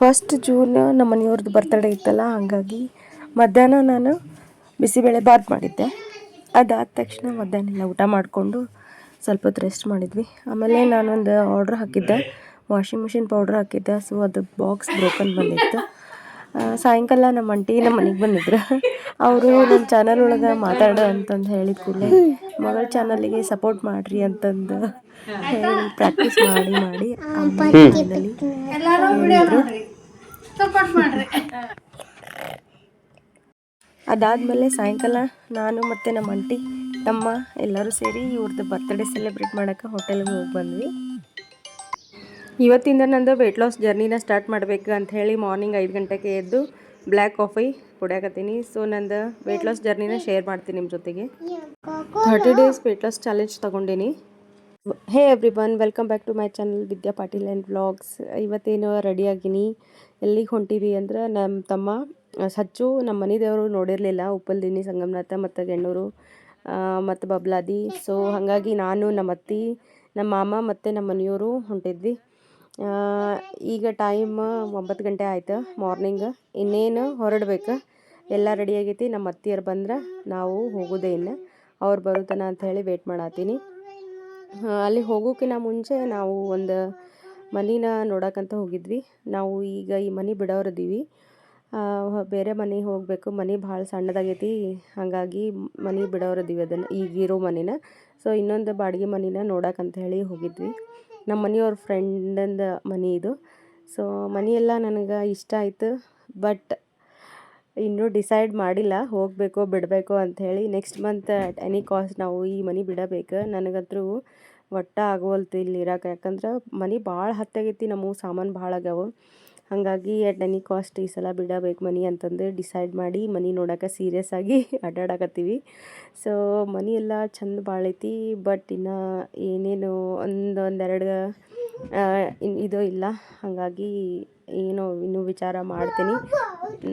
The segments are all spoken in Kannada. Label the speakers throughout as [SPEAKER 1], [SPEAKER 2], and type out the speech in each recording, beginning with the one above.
[SPEAKER 1] ಫಸ್ಟ್ ಜೂನ್ ನಮ್ಮ ಮನೆಯವ್ರದ್ದು ಬರ್ತಡೇ ಇತ್ತಲ್ಲ ಹಾಗಾಗಿ ಮಧ್ಯಾಹ್ನ ನಾನು ಬಿಸಿಬೇಳೆ ಬಾತ್ ಮಾಡಿದ್ದೆ. ಅದಾದ ತಕ್ಷಣ ಮಧ್ಯಾಹ್ನ ಎಲ್ಲ ಊಟ ಮಾಡಿಕೊಂಡು ಸ್ವಲ್ಪ ಹೊತ್ತು ರೆಸ್ಟ್ ಮಾಡಿದ್ವಿ. ಆಮೇಲೆ ನಾನೊಂದು ಆರ್ಡ್ರ್ ಹಾಕಿದ್ದೆ. ವಾಷಿಂಗ್ ಮಿಷಿನ್ ಪೌಡ್ರ್ ಹಾಕಿದ್ದೆ. ಸೊ ಅದು ಬಾಕ್ಸ್ ಬ್ರೋಕನ್ ಬಂದಿತ್ತು. ಸಾಯಂಕಾಲ ನಮ್ಮ ಅಂಟಿ ನಮ್ಮ ಮನೆಗೆ ಬಂದಿದ್ರು. ಅವರು ನನ್ನ ಚಾನಲ್ ಒಳಗೆ ಮಾತಾಡೋ ಅಂತಂದು ಹೇಳಿದ ಕೂಡಲೇ ಮಗಳ ಚಾನಲ್ಗೆ ಸಪೋರ್ಟ್ ಮಾಡಿರಿ ಅಂತಂದು ಪ್ರಾಕ್ಟೀಸ್ ಮಾಡಿ ಮಾಡಿ ಆಮೇಲೆ finally ಮಾಡ್ರಿ. ಅದಾದಮೇಲೆ ಸಾಯಂಕಾಲ ನಾನು ಮತ್ತು ನಮ್ಮ ಅಂಟಿ ತಮ್ಮ ಎಲ್ಲರೂ ಸೇರಿ ಇವ್ರದ್ದು ಬರ್ತ್ಡೇ ಸೆಲೆಬ್ರೇಟ್ ಮಾಡೋಕ್ಕೆ ಹೋಟೆಲ್ಗೆ ಹೋಗಿ ಬಂದ್ವಿ. ಇವತ್ತಿಂದ ನಂದು ವೆಯ್ಟ್ ಲಾಸ್ ಜರ್ನಿನ ಸ್ಟಾರ್ಟ್ ಮಾಡಬೇಕು ಅಂತ ಹೇಳಿ ಮಾರ್ನಿಂಗ್ ಐದು ಗಂಟೆಗೆ ಎದ್ದು ಬ್ಲ್ಯಾಕ್ ಕಾಫಿ ಕುಡಿಯಾಕತ್ತೀನಿ. ಸೊ ನಂದು ವೆಯ್ಟ್ ಲಾಸ್ ಜರ್ನಿನ ಶೇರ್ ಮಾಡ್ತೀನಿ ನಿಮ್ಮ ಜೊತೆಗೆ. Thirty days weight loss challenge ತೊಗೊಂಡಿನಿ. Hey every welcome back to my channel Vidya Patil and vlogs ಇವತ್ತೇನು ರೆಡಿಯಾಗಿನಿ ಎಲ್ಲಿಗೆ ಹೊಂಟೀವಿ ಅಂದ್ರೆ ನಮ್ಮ ತಮ್ಮ ಸಚ್ಚು ನಮ್ಮ ಮನೆ ದೇವರು ನೋಡಿರಲಿಲ್ಲ, ಉಪ್ಪಲ್ದಿನಿ, ಸಂಗಮನಾಥ ಮತ್ತು ಗೆಣ್ಣೂರು ಮತ್ತು ಬಬ್ಲಾದಿ. ಸೊ ಹಾಗಾಗಿ ನಾನು ನಮ್ಮ ಅತ್ತಿ ನಮ್ಮ ಮಾಮ ಮತ್ತು ನಮ್ಮ ಮನೆಯವರು ಹೊಂಟಿದ್ವಿ. ಈಗ ಟೈಮ್ ಒಂಬತ್ತು ಗಂಟೆ ಆಯ್ತು ಮಾರ್ನಿಂಗ್ ಇನ್ನೇನು ಹೊರಡ್ಬೇಕು? ಎಲ್ಲ ರೆಡಿ ಆಗೈತಿ. ನಮ್ಮ ಅತ್ತಿಯರು ಬಂದ್ರೆ ನಾವು ಹೋಗೋದೇ ಇನ್ನು ಅವ್ರು ಬರುತ್ತಾನ ಅಂತ ಹೇಳಿ ವೇಟ್ ಮಾಡತ್ತೀನಿ ಅಲ್ಲಿ ಹೋಗೋಕ್ಕಿಂತ ಮುಂಚೆ ನಾವು ಒಂದು ಮನಿನ ನೋಡಕ್ಕಂತ ಹೋಗಿದ್ವಿ. ನಾವು ಈಗ ಈ ಮನೆ ಬಿಡೋರದೀವಿ ಆ, ಬೇರೆ ಮನೆಗೆ ಹೋಗಬೇಕು. ಮನೆ ಭಾಳ ಸಣ್ಣದಾಗೈತಿ. ಹಾಗಾಗಿ ಮನೆ ಬಿಡೋರದೀವಿ ಅದನ್ನು ಈಗಿರೋ ಮನೆನ. ಸೊ ಇನ್ನೊಂದು ಬಾಡಿಗೆ ಮನಿನ ನೋಡಕ್ಕಂತ ಹೇಳಿ ಹೋಗಿದ್ವಿ. ನಮ್ಮ ಮನೆಯವ್ರ ಫ್ರೆಂಡಂದ ಮನೆ ಇದು. ಸೊ ಮನೆಯೆಲ್ಲ ನನಗೆ ಇಷ್ಟ ಆಯಿತು. ಬಟ್ ಇನ್ನೂ ಡಿಸೈಡ್ ಮಾಡಿಲ್ಲ. ಹೋಗಬೇಕೋ ಬಿಡಬೇಕೋ ಅಂಥೇಳಿ next month at any cost ನಾವು ಈ ಮನೆ ಬಿಡಬೇಕು. ನನಗಂತೂ ಒಟ್ಟ ಆಗೋಲ್ತು ಇಲ್ಲಿ ಇರಕ್ಕೆ ಯಾಕಂದ್ರೆ ಮನೆ ಭಾಳ ಹತ್ತಾಗೈತಿ ನಮ್ಮವು ಸಾಮಾನು ಭಾಳ ಆಗ್ಯಾವ. ಹಾಗಾಗಿ ಎಟ್ ಎನಿ ಕಾಸ್ಟ್ ಈ ಸಲ ಬಿಡಬೇಕು ಮನೆ ಅಂತಂದು ಡಿಸೈಡ್ ಮಾಡಿ ಮನೆ ನೋಡೋಕೆ ಸೀರಿಯಸ್ ಆಗಿ ಅಡ್ಡಾಡಕತ್ತೀವಿ. ಸೊ ಮನೆ ಎಲ್ಲ ಚಂದ ಭಾಳ ಐತಿ ಬಟ್ ಇನ್ನು ಏನೇನು ಒಂದು ಒಂದೆರಡು ಇನ್ ಇದು ಇಲ್ಲ. ಹಾಗಾಗಿ ಏನೋ ಇನ್ನೂ ವಿಚಾರ ಮಾಡ್ತೀನಿ.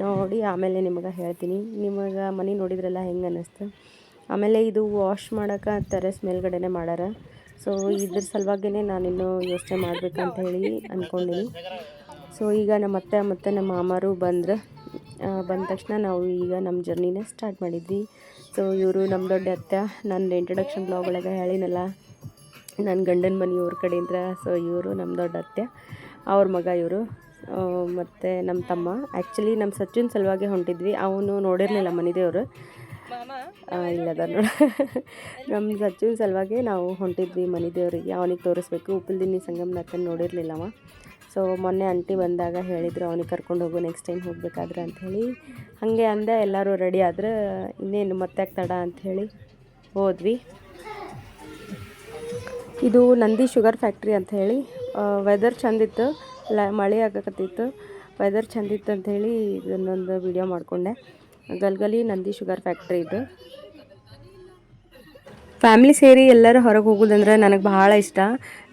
[SPEAKER 1] ನೋಡಿ ಆಮೇಲೆ ನಿಮಗೆ ಹೇಳ್ತೀನಿ. ನಿಮಗೆ ಮನೆ ನೋಡಿದ್ರೆಲ್ಲ ಹೆಂಗೆ ಅನ್ನಿಸ್ತು ಆಮೇಲೆ ಇದು ವಾಶ್ ಮಾಡೋಕೆ ಟೆರೆಸ್ ಮೇಲ್ಗಡೆನೆ ಮಾಡ್ಯಾರ. ಸೊ ಇದ್ರ ನಾನು ನಾನಿನ್ನೂ ಯೋಚನೆ ಮಾಡಬೇಕಂತ ಹೇಳಿ ಅಂದ್ಕೊಂಡಿನಿ ಸೊ ಈಗ ನಮ್ಮ ಅತ್ತೆ ಮತ್ತು ನಮ್ಮ ಮಾಮಾರು ಬಂದ್ರೆ ಬಂದ ತಕ್ಷಣ ನಾವು ಈಗ ನಮ್ಮ ಜರ್ನಿನೇ ಸ್ಟಾರ್ಟ್ ಮಾಡಿದ್ವಿ. ಸೊ ಇವರು ನಮ್ಮ ದೊಡ್ಡ ಅತ್ತೆ ನನ್ನ ಇಂಟ್ರಡಕ್ಷನ್ ಬ್ಲಾಗ್ ಒಳಗೆ ಹೇಳಿನಲ್ಲ ನನ್ನ ಗಂಡನ ಮನೆ ಇವ್ರ ಕಡೆಯಿಂದ. ಸೊ ಇವರು ನಮ್ಮ ದೊಡ್ಡ ಅತ್ತೆ, ಅವ್ರ ಮಗ ಇವರು ಮತ್ತು ನಮ್ಮ ತಮ್ಮ. ಆ್ಯಕ್ಚುಲಿ ನಮ್ಮ ಸಚಿನ್ ಸಲುವಾಗಿ ಹೊಂಟಿದ್ವಿ. ಅವನು ನೋಡಿರಲಿಲ್ಲ ಮನೆದೇವರು ಇಲ್ಲದ ನೋಡ. ನಮ್ಮ ಸಚಿನ್ ಸಲುವಾಗಿ ನಾವು ಹೊಂಟಿದ್ವಿ ಮನೆ ದೇವರಿಗೆ. ಅವನಿಗೆ ತೋರಿಸ್ಬೇಕು. ಉಪ್ಪಲ್ದಿನಿ ಸಂಗಮ್ನ ನೋಡಿರಲಿಲ್ಲ ಅವ. ಸೊ ಮೊನ್ನೆ ಆಂಟಿ ಬಂದಾಗ ಹೇಳಿದ್ರು ಅವನಿಗೆ ಕರ್ಕೊಂಡು ಹೋಗು ನೆಕ್ಸ್ಟ್ ಟೈಮ್ ಹೋಗ್ಬೇಕಾದ್ರೆ ಅಂಥೇಳಿ ಹಾಗೆ ಅಂದೆ ಎಲ್ಲರೂ ರೆಡಿ ಆದ್ರೆ ಇನ್ನೇನು ಮತ್ತೆ ತಡ ಅಂಥೇಳಿ ಹೋದ್ವಿ. ಇದು ನಂದಿ ಶುಗರ್ ಫ್ಯಾಕ್ಟ್ರಿ ಅಂತ ಹೇಳಿ. ವೆದರ್ ಚಂದಿತ್ತು ಲ ಮಳೆ ಆಗಕತ್ತಿತ್ತು. ವೆದರ್ ಚಂದಿತ್ತು ಅಂಥೇಳಿ ಇದನ್ನೊಂದು ವಿಡಿಯೋ ಮಾಡಿಕೊಂಡೆ. ಗಲ್ಗಲಿ ನಂದಿ ಶುಗರ್ ಫ್ಯಾಕ್ಟ್ರಿ ಇದು. ಫ್ಯಾಮ್ಲಿ ಸೇರಿ ಎಲ್ಲರೂ ಹೊರಗೆ ಹೋಗೋದಂದ್ರೆ ನನಗೆ ಭಾಳ ಇಷ್ಟ.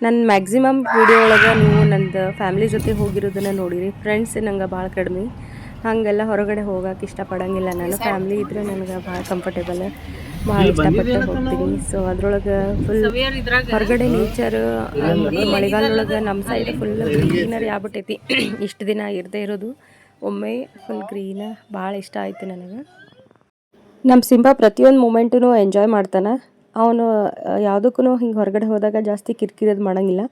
[SPEAKER 1] ನನ್ನ ಮ್ಯಾಕ್ಸಿಮಮ್ ವೀಡಿಯೋ ಒಳಗೆ ನೀವು ನಂದು ಫ್ಯಾಮ್ಲಿ ಜೊತೆ ಹೋಗಿರೋದನ್ನು ನೋಡಿರಿ. ಫ್ರೆಂಡ್ಸ್ ನಂಗೆ ಭಾಳ ಕಡಿಮೆ. ಹಾಗೆಲ್ಲ ಹೊರಗಡೆ ಹೋಗಕ್ಕೆ ಇಷ್ಟಪಡೋಂಗಿಲ್ಲ ನಾನು. ಫ್ಯಾಮ್ಲಿ ಇದ್ರೆ ನನಗೆ ಭಾಳ ಕಂಫರ್ಟೇಬಲ್ ಭಾಳ ಇಷ್ಟಪಟ್ಟು ಹೋಗ್ತೀನಿ. ಸೊ ಅದ್ರೊಳಗೆ ಫುಲ್ ಹೊರಗಡೆ ನೇಚರ್ ಮಳೆಗಾಲದೊಳಗೆ ನಮ್ಮ ಸೈಡ್ ಫುಲ್ ಗ್ರೀನರಿ ಆಗ್ಬಿಟ್ಟೈತಿ. ಇಷ್ಟು ದಿನ ಇರದೇ ಇರೋದು. ಒಮ್ಮೆ ಫುಲ್ ಗ್ರೀನ್ ಭಾಳ ಇಷ್ಟ ಆಯಿತು ನನಗೆ. ನಮ್ಮ ಸಿಂಹ ಪ್ರತಿಯೊಂದು ಮೂಮೆಂಟೂ ಎಂಜಾಯ್ ಮಾಡ್ತಾನೆ. ಅವನು ಯಾವುದಕ್ಕೂ ಹಿಂಗೆ ಹೊರಗಡೆ ಹೋದಾಗ ಜಾಸ್ತಿ ಕಿರಿಕಿರಿ ಅದು ಮಾಡೋಂಗಿಲ್ಲ.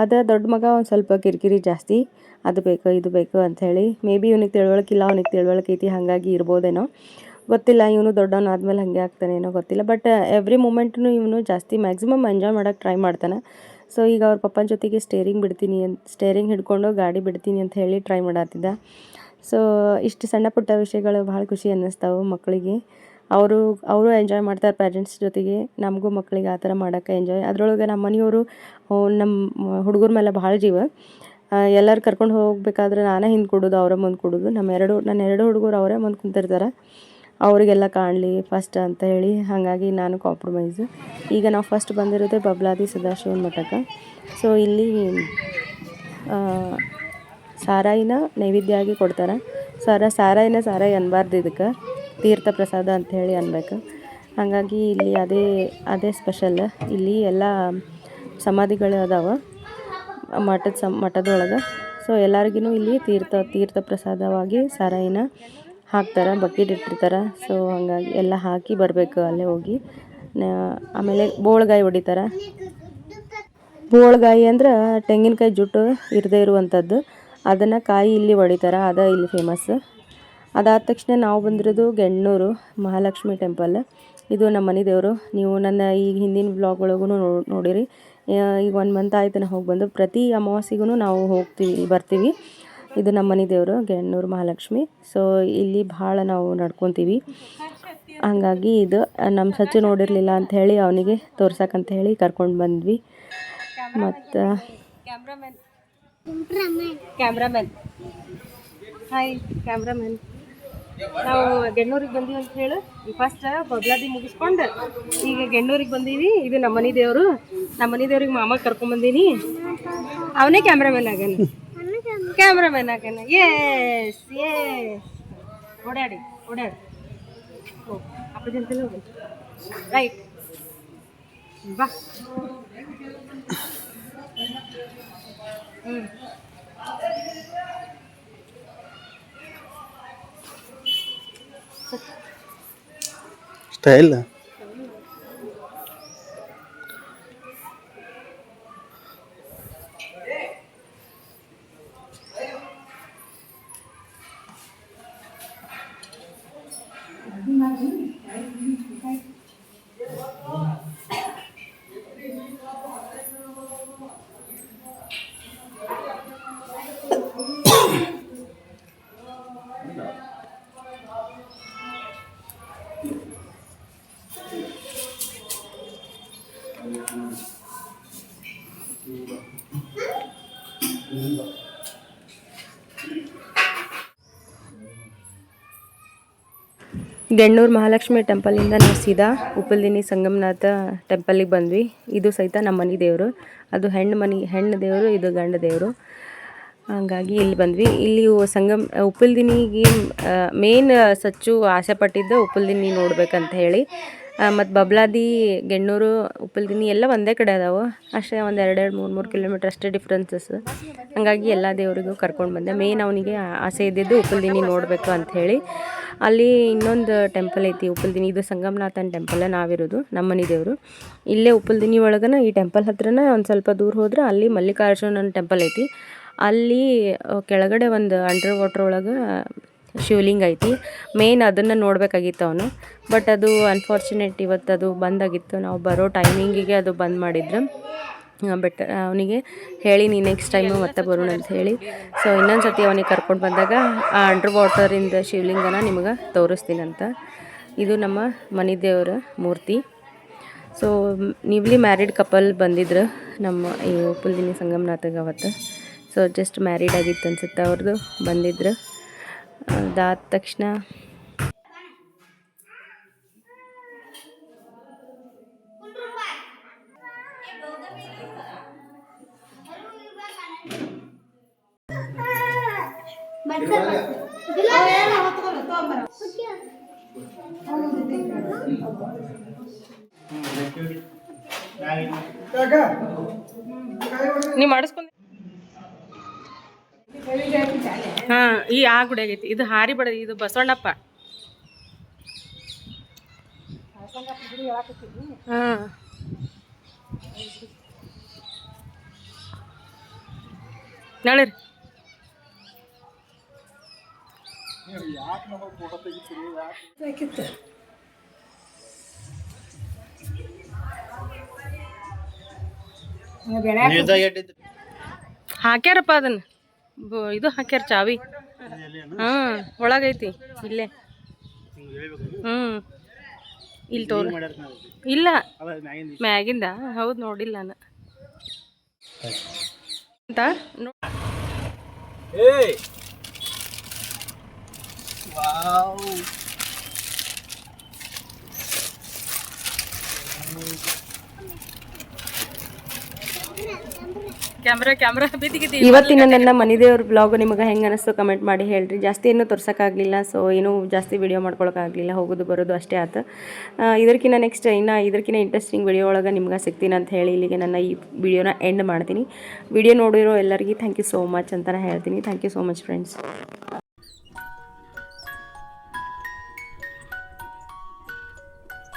[SPEAKER 1] ಆದರೆ ದೊಡ್ಡ ಮಗ ಒಂದು ಸ್ವಲ್ಪ ಕಿರಿಕಿರಿ ಜಾಸ್ತಿ. ಅದು ಬೇಕು, ಇದು ಬೇಕು ಅಂಥೇಳಿ ಮೇ ಬಿ ಇವನಿಗೆ ತಿಳುವಳಿಕಿಲ್ಲ ಅವನಿಗೆ ತಿಳುವಳಿಕೆ ಐತಿ, ಹಾಗಾಗಿ ಇರ್ಬೋದೇನೋ. ಗೊತ್ತಿಲ್ಲ, ಇವನು ದೊಡ್ಡವನಾದ್ಮೇಲೆ ಹಾಗೆ ಆಗ್ತಾನೇನೋ ಗೊತ್ತಿಲ್ಲ. ಬಟ್ ಎವ್ರಿ ಮೂಮೆಂಟ್ನು ಇವನು ಜಾಸ್ತಿ ಮ್ಯಾಕ್ಸಿಮಮ್ ಎಂಜಾಯ್ ಮಾಡೋಕ್ಕೆ ಟ್ರೈ ಮಾಡ್ತಾನೆ. ಸೊ ಈಗ ಅವ್ರ ಪಪ್ಪನ ಜೊತೆಗೆ ಸ್ಟೇರಿಂಗ್ ಬಿಡ್ತೀನಿ ಅಂತ ಸ್ಟೇರಿಂಗ್ ಹಿಡ್ಕೊಂಡು ಗಾಡಿ ಬಿಡ್ತೀನಿ ಅಂತ ಹೇಳಿ ಟ್ರೈ ಮಾಡತ್ತಿದ್ದ ಸೊ ಇಷ್ಟು ಸಣ್ಣ ಪುಟ್ಟ ವಿಷಯಗಳು ಭಾಳ ಖುಷಿ ಅನ್ನಿಸ್ತಾವೆ ಮಕ್ಕಳಿಗೆ. ಅವರು ಅವರು ಎಂಜಾಯ್ ಮಾಡ್ತಾರೆ ಪೇರೆಂಟ್ಸ್ ಜೊತೆಗೆ. ನಮಗೂ ಮಕ್ಕಳಿಗೆ ಆ ಥರ ಮಾಡೋಕ್ಕೆ ಎಂಜಾಯ್ ಅದರೊಳಗೆ ನಮ್ಮ ಮನೆಯವರು ನಮ್ಮ ಹುಡುಗರ ಮೇಲೆ ಭಾಳ ಜೀವ. ಎಲ್ಲರೂ ಕರ್ಕೊಂಡು ಹೋಗಬೇಕಾದ್ರೆ ನಾನೇ ಹಿಂದೆ ಕೊಡೋದು, ಅವರೇ ಮುಂದೆ ಕೊಡೋದು. ನಮ್ಮ ಎರಡು, ನನ್ನ ಎರಡು ಹುಡುಗರು ಅವರೇ ಮುಂದೆ ಕುಂತಿರ್ತಾರೆ. ಅವರಿಗೆಲ್ಲ ಕಾಣಲಿ ಫಸ್ಟ್ ಅಂತ ಹೇಳಿ. ಹಾಗಾಗಿ ನಾನು ಕಾಂಪ್ರಮೈಸು ಈಗ ನಾವು ಫಸ್ಟ್ ಬಂದಿರೋದೇ ಬಬ್ಲಾದಿ ಸದಾಶಿವನ ಮಠಕ್ಕೆ. ಸೊ ಇಲ್ಲಿ ಸಾರಾಯಿನ ನೈವೇದ್ಯ ಆಗಿ ಕೊಡ್ತಾರೆ. ಸಾರ, ಸಾರಾಯಿನ ಸಾರಾಯಿ ಅನ್ಬಾರ್ದು ಇದಕ್ಕೆ. ತೀರ್ಥ ಪ್ರಸಾದ ಅಂತ ಹೇಳಿ ಅನ್ಬೇಕು. ಹಾಗಾಗಿ ಇಲ್ಲಿ ಅದೇ ಅದೇ ಸ್ಪೆಷಲ್ ಇಲ್ಲಿ ಎಲ್ಲ ಸಮಾಧಿಗಳು ಅದಾವ. ಮಠದ ಸಮ್, ಮಠದೊಳಗೆ. ಸೊ ಎಲ್ಲರಿಗೂ ಇಲ್ಲಿ ತೀರ್ಥ ತೀರ್ಥ ಪ್ರಸಾದವಾಗಿ ಸಾರಾಯಿನ ಹಾಕ್ತಾರೆ, ಬಕೆಟ್ ಇಟ್ಟಿರ್ತಾರೆ. ಸೊ ಹಂಗಾಗಿ ಎಲ್ಲ ಹಾಕಿ ಬರಬೇಕು ಅಲ್ಲೇ ಹೋಗಿ. ಆಮೇಲೆ ಬೋಳ್ಗಾಯಿ ಹೊಡಿತಾರೆ. ಬೋಳ್ಗಾಯಿ ಅಂದ್ರೆ ತೆಂಗಿನಕಾಯಿ ಜುಟ್ಟು ಇರದೇ ಇರುವಂಥದ್ದು ಅದನ್ನು ಕಾಯಿ ಇಲ್ಲಿ ಹೊಡಿತಾರೆ ಅದ ಇಲ್ಲಿ ಫೇಮಸ್ ಅದಾದ ತಕ್ಷಣ ನಾವು ಬಂದಿರೋದು ಗೆಣ್ಣೂರು ಮಹಾಲಕ್ಷ್ಮಿ ಟೆಂಪಲ್ ಇದು ನಮ್ಮ ಮನೆ ದೇವರು. ನೀವು ನನ್ನ ಈಗ ಹಿಂದಿನ ಬ್ಲಾಗ್ ಒಳಗೂ ನೋಡಿರಿ. ಈಗ ಒಂದು ಮಂತ್ ಆಯ್ತು ನಾ ಹೋಗಿ ಬಂದು. ಪ್ರತಿ ಅಮಾವಾಸ್ಯೆಗೂ ನಾವು ಹೋಗ್ತೀವಿ ಬರ್ತೀವಿ. ಇದು ನಮ್ಮ ಮನೆ ದೇವರು, ಗೆಣ್ಣೂರು ಮಹಾಲಕ್ಷ್ಮಿ. ಸೊ ಇಲ್ಲಿ ಭಾಳ ನಾವು ನಡ್ಕೊತೀವಿ. ಹಂಗಾಗಿ ಇದು ನಮ್ಮ ಸಚ್ಚು ನೋಡಿರಲಿಲ್ಲ ಅಂತ ಹೇಳಿ ಅವನಿಗೆ ತೋರ್ಸಕ್ಕಂತ ಹೇಳಿ ಕರ್ಕೊಂಡು ಬಂದ್ವಿ. ಮತ್ತು ಕ್ಯಾಮ್ರಾಮನ್ ಹಾಯ್ ಕ್ಯಾಮ್ರಾಮನ್ ನಾವು ಗೆಣ್ಣೂರಿಗೆ ಬಂದೀವಿ ಅಂತ ಹೇಳು. ಫಸ್ಟ್ ಬಗ್ಲಾದಿ ಮುಗಿಸ್ಕೊಂಡು ಈಗ ಗೆಣ್ಣೂರಿಗೆ ಬಂದೀವಿ. ಇದು ನಮ್ಮ ಮನೆ ದೇವರು. ನಮ್ಮ ಮನೆ ದೇವ್ರಿಗೆ ಮಾಮ ಕರ್ಕೊಂಬಂದೀನಿ ಅವನೇ ಕ್ಯಾಮ್ರಾಮನ್ ಆಗನ. ಕ್ಯಾಮ್ರಾಮನ್ ಆಗನ. ಎಸ್ ಎಸ್ ಓಡಾಡಿ ಓಡಾಡಿ. ಅಪ್ಪ ರೈಟ್ ಬಾ. ಹ್ಞೂ
[SPEAKER 2] ಸ್ಟೈಲ್
[SPEAKER 1] ಗೆಣ್ಣೂರು ಮಹಾಲಕ್ಷ್ಮಿ ಟೆಂಪಲಿಂದ ನಾವು ಸೀದಾ ಉಪ್ಪಲ್ದಿನಿ ಸಂಗಮನಾಥ ಟೆಂಪಲಿಗೆ ಬಂದ್ವಿ. ಇದು ಸಹಿತ ನಮ್ಮ ಮನೆ ದೇವರು. ಅದು ಹೆಣ್ಣು ಮನೆ, ಹೆಣ್ಣು ದೇವರು, ಇದು ಗಂಡ ದೇವರು. ಹಾಗಾಗಿ ಇಲ್ಲಿ ಬಂದ್ವಿ. ಇಲ್ಲಿ ಸಂಗಮ್, ಉಪ್ಪಲ್ದಿನಿಗೆ ಮೇನ್ ಸಚ್ಚು ಆಸೆ ಪಟ್ಟಿದ್ದ ಉಪ್ಪಲ್ದಿನಿ ನೋಡ್ಬೇಕಂತ ಹೇಳಿ. ಮತ್ತು ಬಬ್ಲಾದಿ, ಗೆಣ್ಣೂರು, ಉಪ್ಪಲ್ದಿನಿ ಎಲ್ಲ ಒಂದೇ ಕಡೆ ಅದಾವೆ. ಅಷ್ಟೇ ಒಂದು ಎರಡೆರಡು ಮೂರು ಮೂರು ಕಿಲೋಮೀಟ್ರ್ ಅಷ್ಟೇ ಡಿಫ್ರೆನ್ಸಸ್ ಹಾಗಾಗಿ ಎಲ್ಲ ದೇವರಿಗೂ ಕರ್ಕೊಂಡು ಬಂದೆ. ಮೇನ್ ಅವನಿಗೆ ಆಸೆ ಇದ್ದಿದ್ದು ಉಪ್ಪಲ್ದಿನಿ ನೋಡಬೇಕು ಅಂತ ಹೇಳಿ. ಅಲ್ಲಿ ಇನ್ನೊಂದು ಟೆಂಪಲ್ ಐತಿ, ಉಪ್ಪಲ್ದಿನಿ. ಇದು ಸಂಗಮನಾಥನ್ ಟೆಂಪಲ್ ನಾವಿರೋದು ನಮ್ಮ ದೇವರು. ಇಲ್ಲೇ ಉಪ್ಪಲ್ದಿನಿ ಒಳಗನ ಈ ಟೆಂಪಲ್ ಹತ್ರನ ಒಂದು ಸ್ವಲ್ಪ ದೂರ ಹೋದ್ರೆ ಅಲ್ಲಿ ಮಲ್ಲಿಕಾರ್ಜುನನ ಟೆಂಪಲ್ ಐತಿ. ಅಲ್ಲಿ ಕೆಳಗಡೆ ಒಂದು ಅಂಡರ್ ವಾಟ್ರ್ ಒಳಗೆ ಶಿವಲಿಂಗ ಐತಿ. ಮೇನ್ ಅದನ್ನು ನೋಡಬೇಕಾಗಿತ್ತು ಅವನು. ಬಟ್ ಅದು ಅನ್ಫಾರ್ಚುನೇಟ್ ಇವತ್ತು ಅದು ಬಂದಾಗಿತ್ತು. ನಾವು ಬರೋ ಟೈಮಿಂಗಿಗೆ ಅದು ಬಂದ್ ಮಾಡಿದ್ರು. ಬಟ್ ಅವನಿಗೆ ಹೇಳಿ, ನೀ ನೆಕ್ಸ್ಟ್ ಟೈಮು ಮತ್ತೆ ಬರೋಣ ಅಂತ ಹೇಳಿ. ಸೊ ಇನ್ನೊಂದು ಸತಿ ಅವನಿಗೆ ಕರ್ಕೊಂಡು ಬಂದಾಗ ಆ ಅಂಡರ್ ವಾಟರಿಂದ ಶಿವಲಿಂಗನ ನಿಮಗೆ ತೋರಿಸ್ತೀನಂತ. ಇದು ನಮ್ಮ ಮನೆ ದೇವರ ಮೂರ್ತಿ. ಸೊ ನೀವ್ಲಿ ಮ್ಯಾರಿಡ್ ಕಪಲ್ ಬಂದಿದ್ರು ನಮ್ಮ ಈ ಉಪ್ಪುಲ್ದಿನಿ ಸಂಗಮನಾಥಗೆ ಅವತ್ತು. ಸೊ ಜಸ್ಟ್ ಮ್ಯಾರಿಡ್ ಆಗಿತ್ತು ಅನ್ಸುತ್ತೆ. ಅವ್ರದ್ದು ಬಂದಿದ್ರು. ಅದಾದ ತಕ್ಷಣ ನೀವು ಮಾಡಿಸ್ಕೊಂಡ್ ಹಾ ಈ ಆ ಗುಡಿ ಆಗೈತಿ. ಇದು ಹಾರಿ ಬಡ ಇದು ಬಸವಣ್ಣಪ್ಪ. ಹಾ. ನಳಿರಿ. ಹಾಕ್ಯಾರಪ್ಪ ಅದನ್ನ. ಇದು ಹಾಕ್ಯಾರ ಚಾವಿ. ಹಾ ಒಳಗೈತಿ ಇಲ್ಲೇ. ಹ್ಮ್. ಇಲ್ಲಿ ತೋರ್ ಇಲ್ಲ ಮ್ಯಾಗಿಂದ ಹೌದು ನೋಡಿಲ್ಲ ನಾನು. ಅಂತ ನೋ-
[SPEAKER 3] ಕ್ಯಾಮ್ರಾ ಕ್ಯಾಮ್ರಾ ಬಿದ್ದಿಗಿದ್ದೀವಿ
[SPEAKER 1] ಇವತ್ತಿನ ನನ್ನ ಮನಿದೇವ್ರ ಬ್ಲಾಗ್ ನಿಮಗೆ ಹೆಂಗೆ ಅನಿಸ್ತು ಕಮೆಂಟ್ ಮಾಡಿ ಹೇಳ್ರಿ. ಜಾಸ್ತಿ ಏನೂ ತೋರ್ಸೋಕ್ಕಾಗಲಿಲ್ಲ ಸೊ ಏನೂ ಜಾಸ್ತಿ ವಿಡಿಯೋ ಮಾಡ್ಕೊಳಕ್ಕಾಗಲಿಲ್ಲ ಹೋಗೋದು ಬರೋದು ಅಷ್ಟೇ ಆತು. ಆ, ಇದಕ್ಕಿಂತ ನೆಕ್ಸ್ಟ್ ಇನ್ನು ಇದಕ್ಕಿಂತ ಇಂಟ್ರೆಸ್ಟಿಂಗ್ ವಿಡಿಯೋ ಒಳಗೆ ನಿಮ್ಗೆ ಸಿಗ್ತೀನಿ ಅಂತ ಹೇಳಿ ಇಲ್ಲಿಗೆ ನನ್ನ ಈ ವಿಡಿಯೋನ ಎಂಡ್ ಮಾಡ್ತೀನಿ. ವಿಡಿಯೋ ನೋಡಿರೋ ಎಲ್ಲರಿಗೂ ಥ್ಯಾಂಕ್ ಯು ಸೋ ಮಚ್ ಅಂತ ಹೇಳ್ತೀನಿ. Thank you so much friends